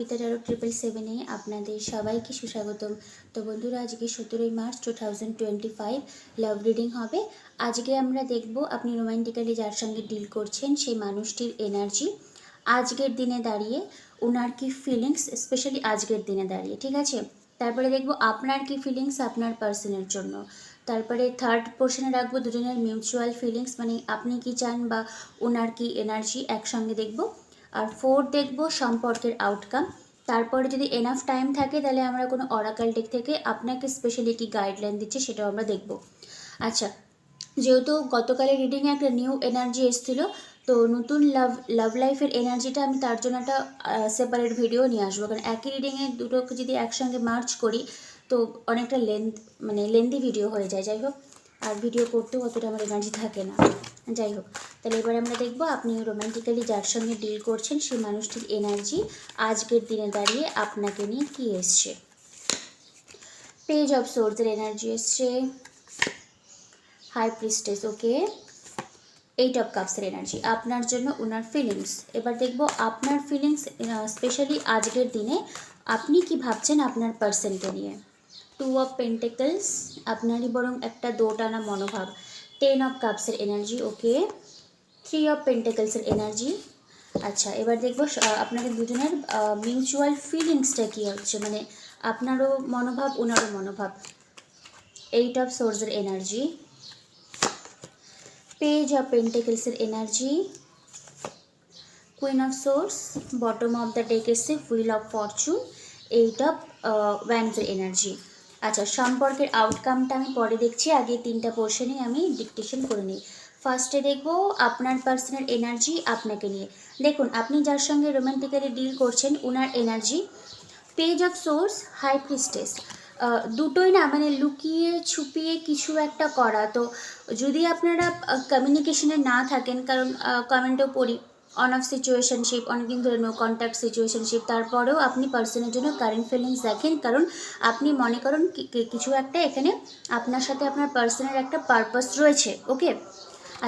আরও ট্রিপল সেভেনে আপনাদের সবাইকে সুস্বাগতম। তো বন্ধুরা, আজকে সতেরোই March two thousand twenty five love reading হবে। আজকে আমরা দেখব আপনি রোমান্টিক্যালি যার সঙ্গে ডিল করছেন, সেই মানুষটির এনার্জি আজকের দিনে দাঁড়িয়ে ওনার কি ফিলিংস স্পেশালি আজকের দিনে দাঁড়িয়ে, ঠিক আছে? তারপরে দেখব আপনার কি ফিলিংস আপনার পার্সনের জন্য। তারপরে থার্ড পোর্শনে রাখব দুজনের মিউচুয়াল ফিলিংস মানে আপনি কি চান বা ওনার কি এনার্জি একসঙ্গে দেখব। আর ফোর দেখব সম্পর্কের আউটকাম তারপরে যদি এনাফ টাইম থাকে, তাহলে আমরা কোনো অরাকাল ডেক থেকে আপনাকে স্পেশালি কি গাইডলাইন দিচ্ছে সেটাও আমরা দেখব। আচ্ছা যেহেতু গতকালের রিডিংয়ে একটা নিউ এনার্জি এসেছিল, তো নতুন লাভ লাভ লাইফের এনার্জিটা আমি তার জন্য একটা সেপারেট ভিডিও নিয়ে আসব। কারণ একই রিডিংয়ে দুটোকে যদি একসঙ্গে মার্চ করি, তো অনেকটা লেন্থ মানে লেন্দি ভিডিও হয়ে যায়। যাই হোক, আর ভিডিও করতেও অতটা আমার এনার্জি থাকে না। যাই হোক, তাহলে এবার আমরা দেখব আপনি রোম্যান্টিক্যালি যার সঙ্গে ডিল করছেন সেই মানুষটির এনার্জি আজকের দিনে দাঁড়িয়ে আপনাকে নিয়ে কী এসছে? পেজ অফ সোর্সের এনার্জি এসছে। High priestess okay eight of কাপসের energy আপনার জন্য ওনার ফিলিংস এবার দেখব আপনার ফিলিংস স্পেশালি আজকের দিনে আপনি কি ভাবছেন আপনার পার্সনকে নিয়ে? টু অফ পেন্টেকলস আপনারই বরং একটা দোটানা মনোভাব। টেন অফ কাপসের এনার্জি ওকে থ্রি অফ পেন্টেকলসের এনার্জি আচ্ছা এবার দেখব আপনাদের দুজনের মিউচুয়াল ফিলিংসটা কী হচ্ছে? মানে আপনারও মনোভাব ওনারও মনোভাব। এইট অফ সোর্সের energy page of পেন্টেকলসের energy queen of swords bottom of the deck এসে wheel of fortune eight of ওয়ান্সের energy আচ্ছা সম্পর্কের আউটকামটা আমি পরে দেখছি। আগে তিনটা পোর্শনে আমি ডিকটেশন করে নিই। ফার্স্টে দেখব আপনার পার্সোনাল এনার্জি আপনাকে নিয়ে। দেখুন, আপনি যার সঙ্গে রোমান্টিক্যালি ডিল করছেন ওনার energy page of swords high priestess দুটোই না মানে লুকিয়ে ছুপিয়ে কিছু একটা করা। তো যদি আপনারা কমিউনিকেশনে না থাকেন, কারণ কমেন্টেও পড়ি অন অফ সিচুয়েশনশিপ অনেকদিন ধরে নো কন্ট্যাক্ট সিচুয়েশনশিপ তারপরেও আপনি পার্সনের জন্য কারেন্ট ফিলিংস দেখেন, কারণ আপনি মনে করেন কিছু একটা এখানে আপনার সাথে আপনার পার্সনের একটা পারপাস রয়েছে ওকে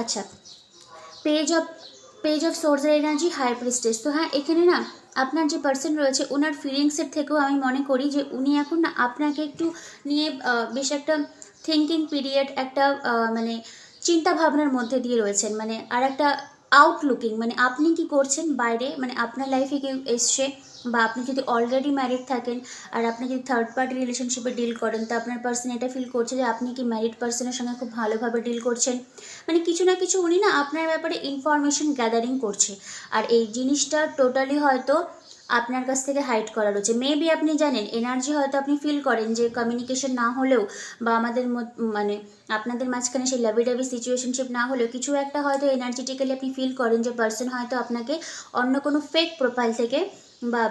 আচ্ছা পেজ অফ পেজ অফ সোর্সের এনার্জি হায়ার প্রিস্টেজ তো হ্যাঁ এখানে না আপনার যে পার্সন রয়েছে ওনার ফিলিংসের থেকেও আমি মনে করি যে উনি এখন না আপনাকে একটু নিয়ে বেশ একটা থিঙ্কিং পিরিয়ড একটা মানে চিন্তা ভাবনার মধ্যে দিয়ে রয়েছেন মানে আর একটা আউটলুকিং মানে আপনি কি করছেন বাইরে? মানে আপনার লাইফে কেউ এসছে বা আপনি যদি অলরেডি ম্যারিড থাকেন আর আপনি যদি থার্ড পার্টি রিলেশনশিপে ডিল করেন, তো আপনার পার্সন এটা ফিল করছে যে আপনি কি ম্যারিড পার্সনের সঙ্গে খুব ভালোভাবে ডিল করছেন? মানে কিছু না কিছু উনি না আপনার ব্যাপারে ইনফরমেশন গ্যাদারিং করছে। আর এই জিনিসটা টোটালি হয়তো আপনার কাছ থেকে হাইড করা রয়েছে। মেবি আপনি জানেন এনার্জি হয়তো আপনি ফিল করেন যে কমিউনিকেশন না হলেও বা আমাদের মানে আপনাদের মাঝখানে সেই লাভি ডাবি সিচুয়েশনশিপ না হলেও কিছু একটা হয়তো এনার্জিটিক্যালি আপনি ফিল করেন যে পার্সন হয়তো আপনাকে অন্য কোনো ফেক প্রোফাইল থেকে বা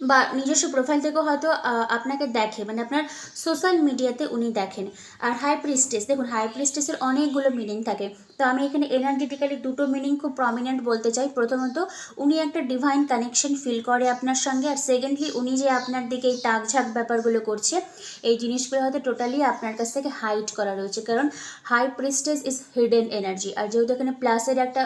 বা নিজস্ব প্রোফাইল থেকেও হয়তো আপনাকে দেখে মানে আপনার সোশ্যাল মিডিয়াতে উনি দেখেন। আর হাই প্রিস্টেস দেখুন হাই প্রিস্টেসের অনেকগুলো মিনিং থাকে। তো আমি এখানে এনার্জেটিক্যালি দুটো মিনিং খুব প্রমিনেন্ট বলতে চাই। প্রথমত, উনি একটা ডিভাইন কানেকশন ফিল করে আপনার সঙ্গে, আর সেকেন্ডলি উনি যে আপনার দিকে এই তাকঝাক ব্যাপারগুলো করছে, এই জিনিসগুলো হয়তো টোটালি আপনার কাছ থেকে হাইড করা রয়েছে। কারণ high priestess is hidden energy আর যেহেতু এখানে প্লাসের একটা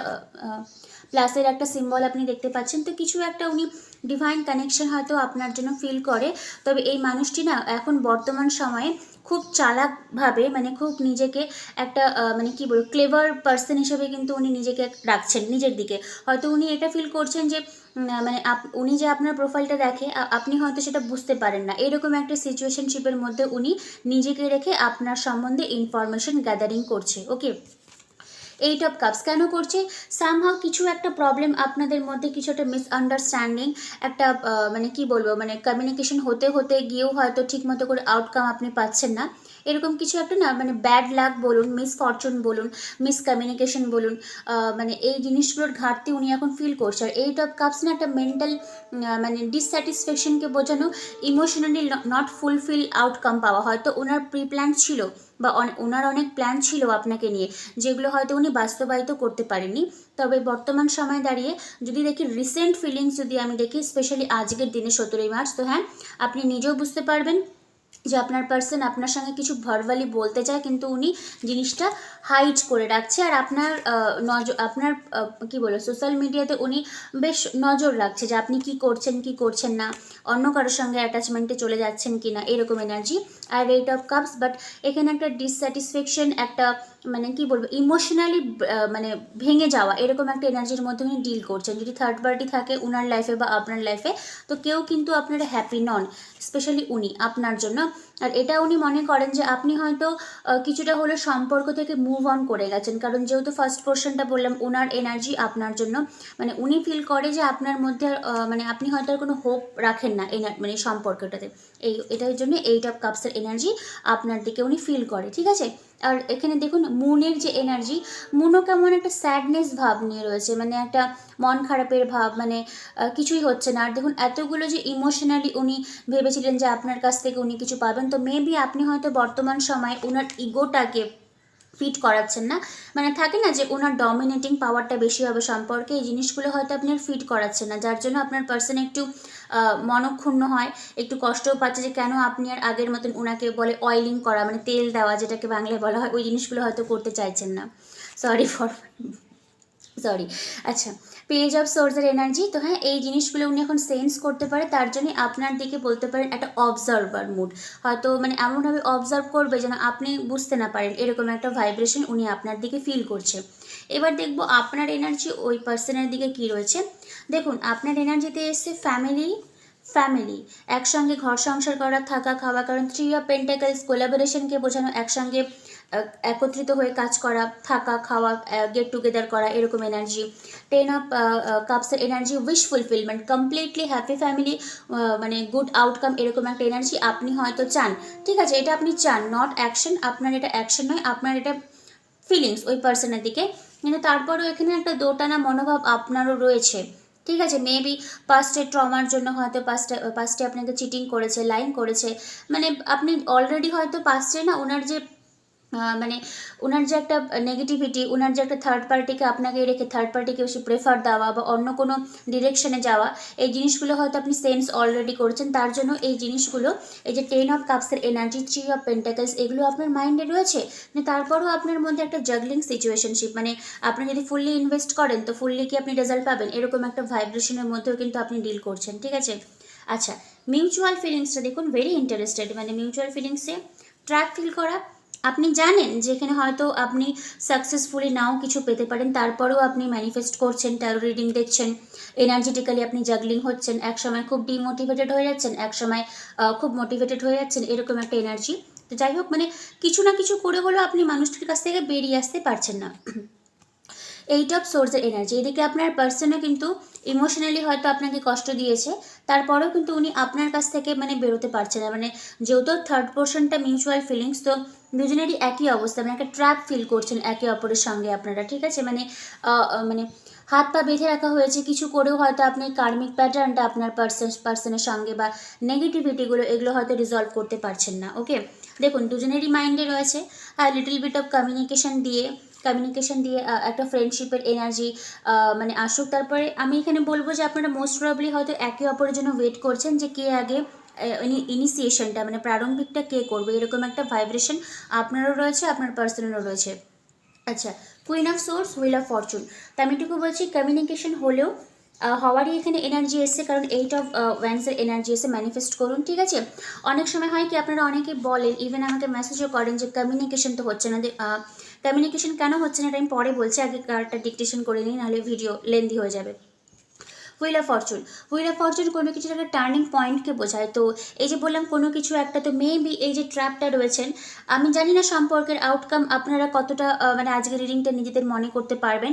প্লাসের একটা সিম্বল আপনি দেখতে পাচ্ছেন, তো কিছু একটা উনি ডিভাইন কানেকশন হয়তো আপনার জন্য ফিল করে। তবে এই মানুষটি না এখন বর্তমান সময়ে খুব চালাকভাবে মানে খুব নিজেকে একটা মানে কি বলব ক্লেভার পার্সন হিসেবে কিন্তু উনি নিজেকে রাখছেন নিজের দিকে। হয়তো উনি এটা ফিল করছেন যে মানে উনি যে আপনার প্রোফাইলটা দেখে আপনি হয়তো সেটা বুঝতে পারেন না। এরকম একটা সিচুয়েশনশিপের মধ্যে উনি নিজেকে রেখে আপনার সম্বন্ধে ইনফরমেশন গ্যাদারিং করছে ওকে এইট অফ কাপস কেন করছে? সামহাও কিছু একটা প্রবলেম আপনাদের মধ্যে, কিছু একটা মিসআন্ডারস্ট্যান্ডিং একটা মানে কি বলব মানে কমিউনিকেশন হতে হতে গিয়েও হয়তো ঠিক মতো করে আউটকাম আপনি পাচ্ছেন না। এরকম কিছু একটা না মানে ব্যাড লাক বলুন মিসফরচুন বলুন মিসকমিউনিকেশন বলুন মানে এই জিনিসগুলোর ঘাটতি উনি এখন ফিল করছে। আর এইট অফ কাপস না একটা মেন্টাল মানে ডিসস্যাটিসফ্যাকশনকে বোঝানো ইমোশনালি নট ফুলফিল আউটকাম পাওয়া। হয়তো ওনার প্রি প্ল্যান ছিল বা ওনার অনেক প্ল্যান ছিল আপনাকে নিয়ে, যেগুলো হয়তো উনি বাস্তবায়িত করতে পারেননি। তবে বর্তমান সময়ে দাঁড়িয়ে যদি দেখি রিসেন্ট ফিলিংস যদি আমি দেখি স্পেশালি আজকের দিনে সতেরোই মার্চ, তো হ্যাঁ আপনি নিজেও বুঝতে পারবেন যে আপনার পার্সন আপনার সঙ্গে কিছু ভার্বালি বলতে চায়, কিন্তু উনি জিনিসটা হাইড করে রাখছে। আর আপনার নজর আপনার কি বলো সোশ্যাল মিডিয়াতে উনি বেশ নজর রাখছে যে আপনি কি করছেন কি করছেন না, অন্য কারোর সঙ্গে অ্যাটাচমেন্টে চলে যাচ্ছেন কি না এরকম এনার্জি আর রেট অফ কাপস বাট এখানে একটা ডিসস্যাটিসফ্যাকশন একটা মানে কি বলব ইমোশনালি মানে ভেঙে যাওয়া, এরকম একটা এনার্জির মধ্যে উনি ডিল করছেন। যদি থার্ড পার্টি থাকে উনার লাইফে বা আপনার লাইফে তো কেউ কিন্তু আপনারা হ্যাপি নন স্পেশালি উনি, আপনার জন্য। আর এটা উনি মনে করেন যে আপনি হয়তো কিছুটা হলে সম্পর্ক থেকে মুভ অন করে গেছেন। কারণ যেহেতু ফার্স্ট পোর্শনটা বললাম ওনার এনার্জি আপনার জন্য মানে উনি ফিল করে যে আপনার মধ্যে মানে আপনি হয়তো আর কোনো হোপ রাখেন না এনার মানে সম্পর্কটাতে। এই, এটার জন্য এইট অফ কাপসের এনার্জি আপনার দিকে উনি ফিল করে, ঠিক আছে? আর এখানে দেখুন মুনের যে এনার্জি মুনও কেমন একটা স্যাডনেস ভাব নিয়ে রয়েছে মানে একটা মন খারাপের ভাব মানে কিছুই হচ্ছে না। আর দেখুন এতগুলো যে ইমোশনালি উনি ভেবেছিলেন যে আপনার কাছ থেকে উনি কিছু পাবেন, তো মেবি আপনি হয়তো বর্তমান সময়ে ওনার ইগোটাকে ফিট করাচ্ছেন না। মানে থাকে না যে ওনার ডমিনেটিং পাওয়ারটা বেশি হবে সম্পর্কে, এই জিনিসগুলো হয়তো আপনার ফিট করাচ্ছেন না, যার জন্য আপনার পার্সন একটু মনক্ষুণ্ণ হয়। একটু কষ্টও পাচ্ছে যে কেন আপনি আর আগের মতন ওনাকে বলে অয়েলিং করা মানে তেল দেওয়া যেটাকে বাংলায় বলা হয়, ওই জিনিসগুলো হয়তো করতে চাইছেন না। সরি ফর সরি আচ্ছা পেজ অফ সোর্সের এনার্জি তো হ্যাঁ এই জিনিসগুলো উনি এখন সেন্স করতে পারে, তার জন্য আপনার দিকে বলতে পারেন একটা অবজার্ভার মুড হয়তো মানে এমনভাবে অবজার্ভ করবে যেন আপনি বুঝতে না পারেন, এরকম একটা ভাইব্রেশন উনি আপনার দিকে ফিল করছে। এবার দেখব আপনার এনার্জি ওই পার্সনের দিকে কি রয়েছে। দেখুন, আপনার এনার্জিতে এসছে ফ্যামিলি ফ্যামিলি একসঙ্গে ঘর সংসার করা, থাকা, খাওয়া, কারণ থ্রি অফ পেন্টাকেলস কোলাবোরেশনকে বোঝানো, একসঙ্গে একত্রিত হয়ে কাজ করা, থাকা, খাওয়া গেট টুগেদার করা, এরকম energy ten of কাপসের energy wish fulfilment completely happy family মানে গুড আউটকাম এরকম একটা এনার্জি আপনি হয়তো চান। ঠিক আছে, এটা আপনি চান নট অ্যাকশন আপনার এটা অ্যাকশন নয়, আপনার এটা ফিলিংস ওই পার্সনের দিকে। কিন্তু তারপরেও এখানে একটা দোটানা মনোভাব আপনারও রয়েছে। ঠিক আছে মেবি পাস্টের ট্রমার জন্য হয়তো পাস্টে পাস্টে আপনাকে চিটিং করেছে লাইন করেছে। মানে আপনি অলরেডি হয়তো পাস্টে না, ওনার যে মানে ওনার যে একটা নেগেটিভিটি ওনার যে একটা থার্ড পার্টিকে আপনাকে রেখে থার্ড পার্টিকে বেশি প্রেফার দেওয়া বা অন্য কোনো ডিরেকশনে যাওয়া, এই জিনিসগুলো হয়তো আপনি সেন্স অলরেডি করছেন। তার জন্য এই জিনিসগুলো, এই যে টেন অফ কাপসের এনার্জি থ্রি অফ পেন্টাকলস এগুলো আপনার মাইন্ডে রয়েছে? তারপরেও আপনার মধ্যে একটা জাগলিং সিচুয়েশনশিপ মানে আপনি যদি ফুললি ইনভেস্ট করেন, তো ফুললি কি আপনি রেজাল্ট পাবেন? এরকম একটা ভাইব্রেশনের মধ্যেও কিন্তু আপনি ডিল করছেন, ঠিক আছে? আচ্ছা মিউচুয়াল ফিলিংসটা দেখুন ভেরি ইন্টারেস্টেড মানে মিউচুয়াল ফিলিংসে ট্র্যাক ফিল করা আপনি জানেন যেখানে হয়তো আপনি সাকসেসফুলি নাও কিছু পেতে পারেন, তারপরেও আপনি ম্যানিফেস্ট করছেন ট্যারো রিডিং দেখছেন এনার্জেটিক্যালি আপনি জাগলিং হচ্ছেন এক সময় খুব ডিমোটিভেটেড হয়ে যাচ্ছেন এক সময় খুব মোটিভেটেড হয়ে যাচ্ছেন, এরকম একটা এনার্জি তো যাই হোক মানে কিছু না কিছু করে হলেও আপনি মানুষটির কাছ থেকে বেরিয়ে আসতে পারছেন না। এইট অফ সোর্সের এনার্জি এদিকে আপনার পার্সনও কিন্তু ইমোশনালি হয়তো আপনাকে কষ্ট দিয়েছে, তারপরেও কিন্তু উনি আপনার কাছ থেকে মানে বেরোতে পারছে না। মানে যেহেতু থার্ড পোর্শনটা মিউচুয়াল ফিলিংস তো দুজনেরই একই অবস্থা মানে একটা ট্র্যাপ ফিল করছেন একে অপরের সঙ্গে আপনারা, ঠিক আছে? মানে মানে হাত পা বেঁধে রাখা হয়েছে, কিছু করেও হয়তো আপনি কার্মিক প্যাটার্নটা আপনার পার্সন পার্সনের সঙ্গে বা নেগেটিভিটিগুলো এগুলো হয়তো রিজলভ করতে পারছেন না ওকে দেখুন, দুজনেরই মাইন্ডে রয়েছে। আর লিটল বিট অফ কমিউনিকেশন দিয়ে কমিউনিকেশন দিয়ে একটা ফ্রেন্ডশিপের এনার্জি মানে আসুক। তারপরে আমি এখানে বলব যে আপনারা মোস্ট প্রবলি হয়তো একে অপরের জন্য ওয়েট করছেন যে কে আগে ইনিশিয়েশনটা মানে প্রারম্ভিকটা কে করবে? এরকম একটা ভাইব্রেশন আপনারও রয়েছে, আপনার পার্সনেরও রয়েছে। আচ্ছা queen of swords wheel of fortune তো আমি এটুকু বলছি কমিউনিকেশন হলেও হওয়ারই এখানে এনার্জি এসছে, কারণ এইট অফ ওয়ান্সের এনার্জি এসে ম্যানিফেস্ট করুন, ঠিক আছে? অনেক সময় হয় কি, আপনারা অনেকে বলেন ইভেন আমাকে মেসেজও করেন যে কমিউনিকেশন তো হচ্ছে না কমিউনিকেশন কেন হচ্ছে না, এটা আমি পরে বলছি, আগে কার্ডটা ডিকটেশন করে নিই নাহলে ভিডিও লেন্দি হয়ে যাবে। Wheel of fortune wheel of fortune কোনো কিছুর একটা টার্নিং পয়েন্টকে বোঝায়। তো এই যে বললাম কোনো কিছু একটা, তো মেবি এই যে ট্র্যাপটা রয়েছেন, আমি জানি না সম্পর্কের আউটকাম আপনারা কতটা মানে আজকের রিডিংটা নিজেদের মনে করতে পারবেন।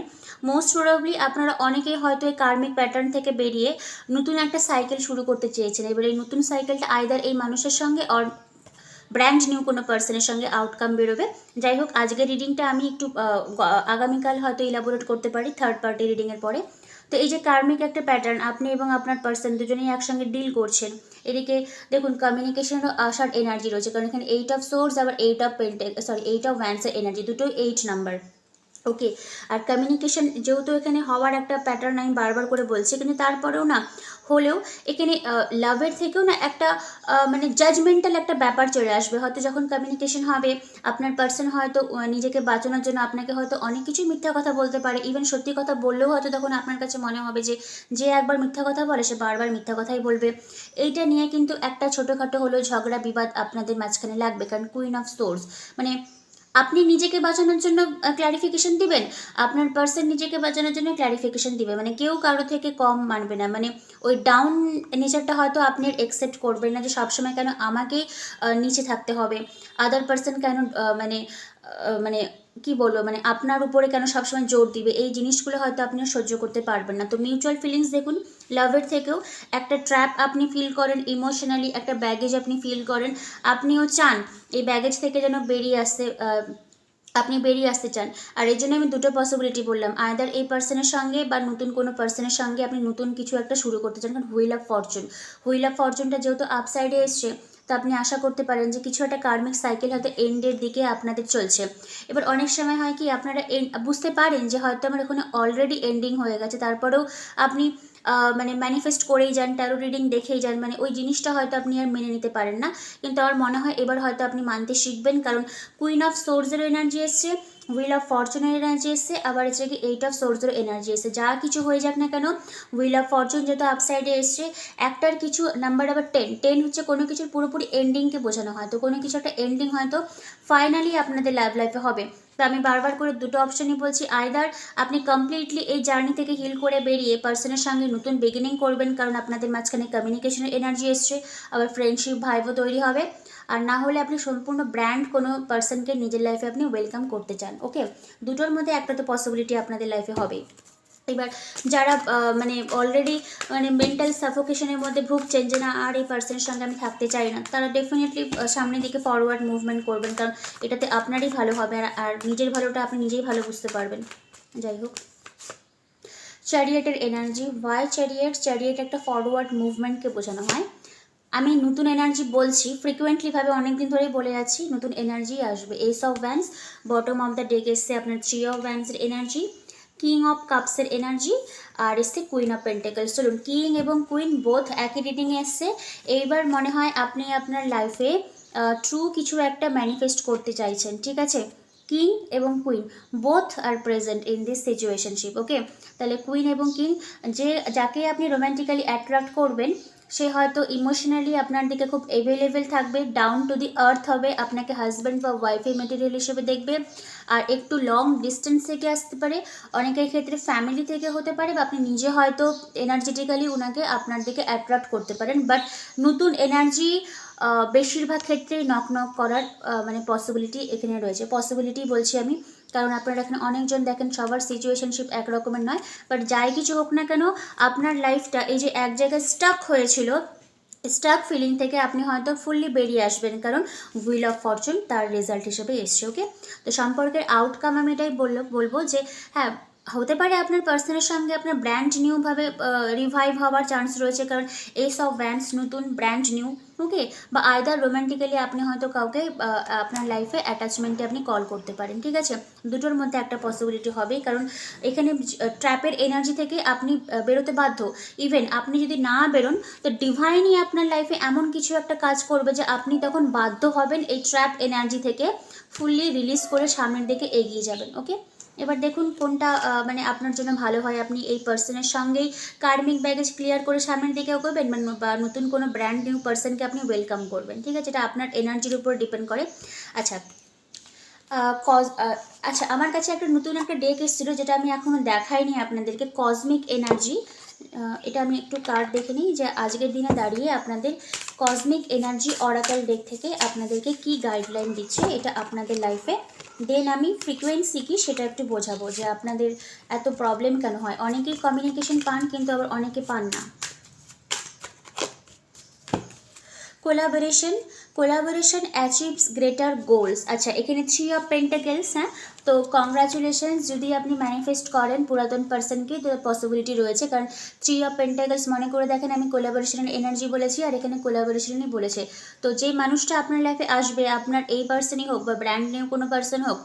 মোস্ট প্রবাবলি আপনারা অনেকেই হয়তো এই কার্মিক প্যাটার্ন থেকে বেরিয়ে নতুন একটা সাইকেল শুরু করতে চেয়েছেন। এবার এই নতুন সাইকেলটা আইদার এই মানুষের সঙ্গে অর ব্র্যান্ড নিউ কোনো পার্সনের সঙ্গে আউটকাম বেরোবে। যাই হোক, আজকের রিডিংটা আমি একটু আগামীকাল হয়তো ইলাবোরেট করতে পারি থার্ড পার্টি রিডিংয়ের পরে। তো এই যে কার্মিক একটা প্যাটার্ন আপনি এবং আপনার পার্সন দুজনেই একসঙ্গে ডিল করছেন, এদিকে দেখুন কমিউনিকেশনেরও আসার এনার্জি রয়েছে, কারণ এখানে এইট অফ সোর্স আবার এইট অফ পেন্টে সরি এইট অফ ভ্যান্সের এনার্জি দুটো এইট নাম্বার ওকে আর কমিউনিকেশন যেহেতু এখানে হওয়ার একটা প্যাটার্ন আমি বারবার করে বলছি, কিন্তু তারপরেও না হলেও এখানে লাভের থেকেও না একটা মানে জাজমেন্টাল একটা ব্যাপার চলে আসবে। হয়তো যখন কমিউনিকেশন হবে, আপনার পার্সন হয়তো নিজেকে বাঁচানোর জন্য আপনাকে হয়তো অনেক কিছুই মিথ্যা কথা বলতে পারে। ইভেন সত্যি কথা বললেও হয়তো তখন আপনার কাছে মনে হবে যে যে একবার মিথ্যা কথা বলে, সে বারবার মিথ্যা কথাই বলবে। এইটা নিয়ে কিন্তু একটা ছোটোখাটো হলো ঝগড়া বিবাদ আপনাদের মাঝখানে লাগবে, কারণ কুইন অফ সোর্স মানে আপনি নিজেকে বাঁচানোর জন্য ক্লারিফিকেশন দিবেন? আপনার পার্সন নিজেকে বাঁচানোর জন্য ক্লারিফিকেশন দিবে। মানে কেউ কারও থেকে কম মানবে না। মানে ওই ডাউন নেচারটা হয়তো আপনি একসেপ্ট করবেন না যে সবসময় কেন আমাকেই নিচে থাকতে হবে। আদার পার্সন কেন মানে মানে কি বলব? মানে আপনার উপরে কেন সবসময় জোর দিবে? এই জিনিসগুলো হয়তো আপনি সহ্য করতে পারবেন না। তো মিউচুয়াল ফিলিংস দেখুন লাভের থেকেও একটা ট্র্যাপ আপনি ফিল করেন ইমোশনালি একটা ব্যাগেজ আপনি ফিল করেন। আপনিও চান, এই ব্যাগেজ থেকে যেন বেরিয়ে আসতে আপনি বেরিয়ে আসতে চান। আর এই জন্য আমি দুটো পসিবিলিটি বললাম। আয়দার এই পার্সনের সঙ্গে বা নতুন কোনো পার্সনের সঙ্গে আপনি নতুন কিছু একটা শুরু করতে চান, কারণ wheel of fortune wheel of ফরচুনটা যেহেতু আপসাইডে এসছে তো আপনি আশা করতে পারেন যে কিছু একটা কার্মিক সাইকেল হয়তো এন্ডের দিকে আপনাদের চলছে। এবার অনেক সময় হয় কি, আপনারা বুঝতে পারেন যে হয়তো আমার ওখানে অলরেডি এন্ডিং হয়ে গেছে, তারপরেও আপনি মানে ম্যানিফেস্ট করেই যান ট্যারো রিডিং দেখেই যান মানে ওই জিনিসটা হয়তো আপনি আর মেনে নিতে পারেন না। কিন্তু আমার মনে হয় এবার হয়তো আপনি মানতে শিখবেন, কারণ কুইন অফ সোর্সেরও এনার্জি এসছে হুইল অফ ফরচুনের এনার্জি এসছে, আবার হচ্ছে কি এইট অফ সোর্সের এনার্জি এসছে। যা কিছু হয়ে যাক না কেন উইল অফ ফরচুন যেহেতু আপসাইডে এসছে, একটার কিছু নাম্বার আবার টেন টেন হচ্ছে কোনো কিছুর পুরোপুরি এন্ডিংকে বোঝানো হয়। তো কোনো কিছু একটা এন্ডিং হয়তো ফাইনালি আপনাদের লাইফ লাইফে হবে। তো আমি বারবার করে দুটো অপশনই বলছি আয়দার আপনি কমপ্লিটলি এই জার্নি থেকে হিল করে বেরিয়ে পার্সনের সঙ্গে নতুন বিগিনিং করবেন, কারণ আপনাদের মাঝখানে কমিউনিকেশনের এনার্জি এসছে, আবার ফ্রেন্ডশিপ ভাইবও তৈরি হবে, আর না হলে আপনি সম্পূর্ণ ব্র্যান্ড কোনো পার্সনকে নিজের লাইফে আপনি ওয়েলকাম করতে চান ওকে দুটোর মধ্যে একটা তো পসিবিলিটি আপনাদের লাইফে হবে এবার যারা মানে অলরেডি মানে মেন্টাল সাফোকেশনের মধ্যে ভুগছেন যে না আর এই পার্সনের সঙ্গে আমি থাকতে চাই না, তারা ডেফিনেটলি সামনের দিকে ফরওয়ার্ড মুভমেন্ট করবেন। কারণ এটাতে আপনারই ভালো হবে আর নিজের ভালোটা আপনি নিজেই ভালো বুঝতে পারবেন। যাই হোক। চ্যারিয়েটের এনার্জি ওয়াই চ্যারিয়েট চ্যারিয়েট একটা ফরওয়ার্ড মুভমেন্টকে বোঝানো হয়। আমি নতুন এনার্জি বলছি ফ্রিকুয়েন্টলিভাবে অনেক দিন ধরেই বলে যাচ্ছি নতুন এনার্জি আসবে। Ace of wands bottom of the deck এসছে আপনার থ্রি অফ ভ্যান্সের এনার্জি কিং অফ কাপসের এনার্জি আর এসছে কুইন অফ পেন্টেকলস চলুন কিং এবং কুইন বোথ একই রিডিংয়ে এসছে। এইবার মনে হয় আপনি আপনার লাইফে ট্রু কিছু একটা ম্যানিফেস্ট করতে চাইছেন, ঠিক আছে? কিং এবং queen both are present in this situationship okay তাহলে কুইন এবং কিং যে, যাকে আপনি রোম্যান্টিক্যালি অ্যাট্রাক্ট করবেন, সে হয়তো ইমোশনালি আপনার দিকে খুব অ্যাভেলেবেল থাকবে ডাউন টু দি আর্থ হবে, আপনাকে হাজব্যান্ড বা ওয়াইফের মেটেরিয়াল হিসেবে দেখবে, আর একটু লং ডিস্টেন্স থেকে আসতে পারে, অনেকের ক্ষেত্রে ফ্যামিলি থেকে হতে পারে, বা আপনি নিজে হয়তো এনার্জেটিক্যালি ওনাকে আপনার দিকে অ্যাট্রাক্ট করতে পারেন বাট নতুন এনার্জি বেশিরভাগ ক্ষেত্রেই নক নক করার মানে পসিবিলিটি এখানে রয়েছে। পসিবিলিটি বলছি আমি, কারণ আপনারা এখানে অনেকজন দেখেন, সবার সিচুয়েশনশিপ একরকমের নয় বাট যাই কিছু হোক না কেন, আপনার লাইফটা এই যে এক জায়গায় স্টাক হয়েছিল স্টাক ফিলিং থেকে আপনি হয়তো ফুললি বেরিয়ে আসবেন, কারণ হুইল অফ ফরচুন তার রেজাল্ট হিসেবে এসছে ওকে তো সম্পর্কের আউটকাম আমি এটাই বলল, বলব যে হ্যাঁ হতে পারে আপনার পার্সনের সঙ্গে আপনার ব্র্যান্ড নিউভাবে রিভাইভ হওয়ার চান্স রয়েছে। কারণ এই সব ব্র্যান্ডস নতুন ব্র্যান্ড নিউ ওকে বা আয়দার রোম্যান্টিক্যালি আপনি হয়তো কাউকে আপনার লাইফে অ্যাটাচমেন্টে আপনি কল করতে পারেন, ঠিক আছে? দুটোর মধ্যে একটা পসিবিলিটি হবেই। কারণ এখানে ট্র্যাপের এনার্জি থেকে আপনি বেরোতে বাধ্য। ইভেন আপনি যদি না বেরোন তো ডিভাইনই আপনার লাইফে এমন কিছু একটা কাজ করবে যে আপনি তখন বাধ্য হবেন এই ট্র্যাপ এনার্জি থেকে ফুললি রিলিজ করে সামনের দিকে এগিয়ে যাবেন ওকে এবার দেখুন কোনটা মানে আপনার জন্য ভালো হয়। আপনি এই পার্সনের সঙ্গেই কার্মিক ব্যাগেজ ক্লিয়ার করে সামনের দিকে মানে বা নতুন কোনো ব্র্যান্ড নিউ পার্সনকে আপনি ওয়েলকাম করবেন, ঠিক আছে? এটা আপনার এনার্জির উপর ডিপেন্ড করে। আচ্ছা কজ আচ্ছা আমার কাছে একটা নতুন একটা ডেক এসেছিল যেটা আমি এখনও দেখাইনি আপনাদেরকে। কসমিক এনার্জি এটা আমি একটু কার্ড দেখে নিই যে আজকের দিনে দাঁড়িয়ে আপনাদের কসমিক এনার্জি অরাকাল ডেক থেকে আপনাদেরকে কি গাইডলাইন দিচ্ছে এটা আপনাদের লাইফে দেন আমি ফ্রিকোয়েন্সি কি সেটা একটু বোঝাবো যে আপনাদের এত প্রবলেম কেন হয়। অনেকেই কমিউনিকেশন পান কিন্তু আবার অনেকে পান না। Collaboration collaboration achieves greater goals আচ্ছা এখানে থ্রি অফ পেন্টাকেলস হ্যাঁ? তো কংগ্রাচুলেশনস যদি আপনি ম্যানিফেস্ট করেন, পুরাতন পার্সনকে তো পসিবিলিটি রয়েছে। কারণ থ্রি অফ পেন্টাকেলস মনে করে দেখেন, আমি কোলাবোরেশনের এনার্জি বলেছি, আর এখানে কোলাবোরেশনই বলেছে। তো যে মানুষটা আপনার লাইফে আসবে, আপনার এই পার্সনই হোক বা ব্র্যান্ড নিউ কোনো পার্সন হোক,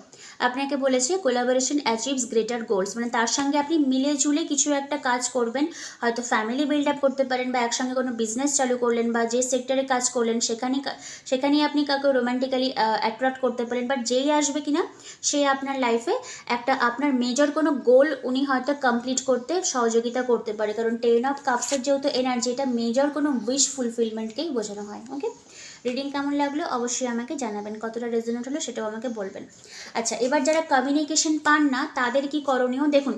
আপনাকে বলেছে কোলাবোরেশন অ্যাচিভস গ্রেটার গোলস মানে তার সঙ্গে আপনি মিলে জুলে কিছু একটা কাজ করবেন। হয়তো ফ্যামিলি বিল্ড আপ করতে পারেন বা একসঙ্গে কোনো বিজনেস চালু করলেন বা যে সেক্টরে কাজ করলেন, সেখানে সেখানেই আপনি কাউকে রোমান্টিক্যালি অ্যাট্রাক্ট করতে পারেন। বাট যেই আসবে কিনা, সে আপনার লাইফে একটা আপনার মেজর কোনো গোল উনি হয়তো কমপ্লিট করতে সহযোগিতা করতে পারে। কারণ টেন অফ কাপসের যেহেতু এনার্জি এটা মেজর কোনো উইশ ফুলফিলমেন্টকেই বোঝানো হয় ওকে রিডিং কেমন লাগল অবশ্যই আমাকে জানাবেন, কতটা রেজনেট হলো সেটাও আমাকে বলবেন। আচ্ছা এবার যারা কমিউনিকেশন পান না, তাদের কি করণীয়? দেখুন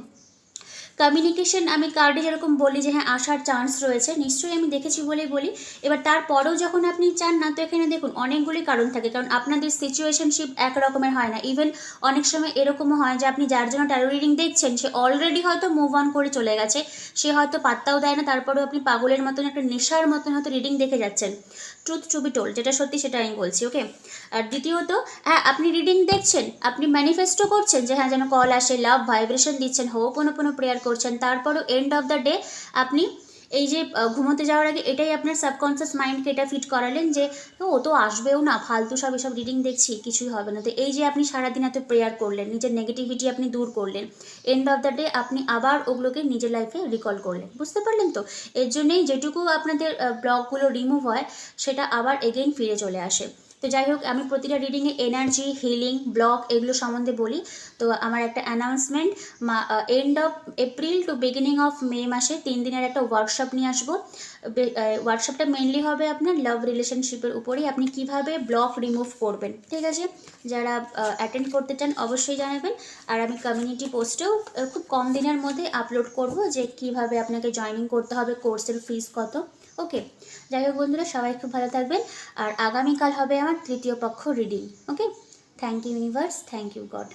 কমিউনিকেশন আমি কার্ডে যেরকম বলি যে হ্যাঁ আসার চান্স রয়েছে, নিশ্চয়ই আমি দেখেছি বলেই বলি। এবার তারপরেও যখন আপনি চান না, তো এখানে দেখুন, অনেকগুলি কারণ থাকে। কারণ আপনাদের সিচুয়েশনশিপ এক রকমের হয় না। ইভেন অনেক সময় এরকমও হয় যে আপনি যার জন্য ট্যারো রিডিং দেখছেন, সে অলরেডি হয়তো মুভ অন করে চলে গেছে। সে হয়তো পাত্তাও দেয় না, তারপরেও আপনি পাগলের মতন একটা নেশার মতন হয়তো রিডিং দেখে যাচ্ছেন। ট্রুথ টু বি টোল যেটা সত্যি সেটা আমি বলছি ওকে আর দ্বিতীয়ত হ্যাঁ আপনি রিডিং দেখছেন, আপনি ম্যানিফেস্টো করছেন যে হ্যাঁ যেন কল আসে লাভ ভাইব্রেশন দিচ্ছেন হো কোনো কোনো প্রেয়ার করছেন, তারপরও এন্ড অফ দ্য ডে আপনি এই যে ঘুমোতে যাওয়ার আগে এটাই আপনার সাবকনসিয়াস মাইন্ডকে এটা ফিট করালেন যে, ও, তো আসবেও না, ফালতু সব এসব রিডিং দেখছি, কিছুই হবে না। তো এই যে আপনি সারাদিন এত প্রেয়ার করলেন, নিজের নেগেটিভিটি আপনি দূর করলেন এন্ড অফ দ্য ডে আপনি আবার ওগুলোকে নিজের লাইফে রিকল করলেন। বুঝতে পারলেন তো? এর জন্যেই যেটুকু আপনাদের ব্লকগুলো রিমুভ হয়, সেটা আবার এগেইন ফিরে চলে আসে। তো যাই হোক, আমি প্রতিটা রিডিংয়ে এনার্জি হিলিং ব্লক এগুলো সম্বন্ধে বলি। তো আমার একটা announcement end of April to beginning of May মাসে তিন দিনের একটা ওয়ার্কশপ নিয়ে আসব। ওয়ার্কশপটা মেনলি হবে আপনার লাভ রিলেশনশিপের উপরেই। আপনি কীভাবে ব্লক রিমুভ করবেন, ঠিক আছে? যারা অ্যাটেন্ড করতে চান অবশ্যই জানাবেন। আর আমি কমিউনিটি পোস্টেও খুব কম দিনের মধ্যে আপলোড করব যে কীভাবে আপনাকে জয়েনিং করতে হবে কোর্সের ফিস কত। ওকে যাই হোক বন্ধুরা, সবাই খুব ভালো থাকবেন। আর আগামীকাল হবে আমার তৃতীয় পক্ষ reading okay thank you universe thank you God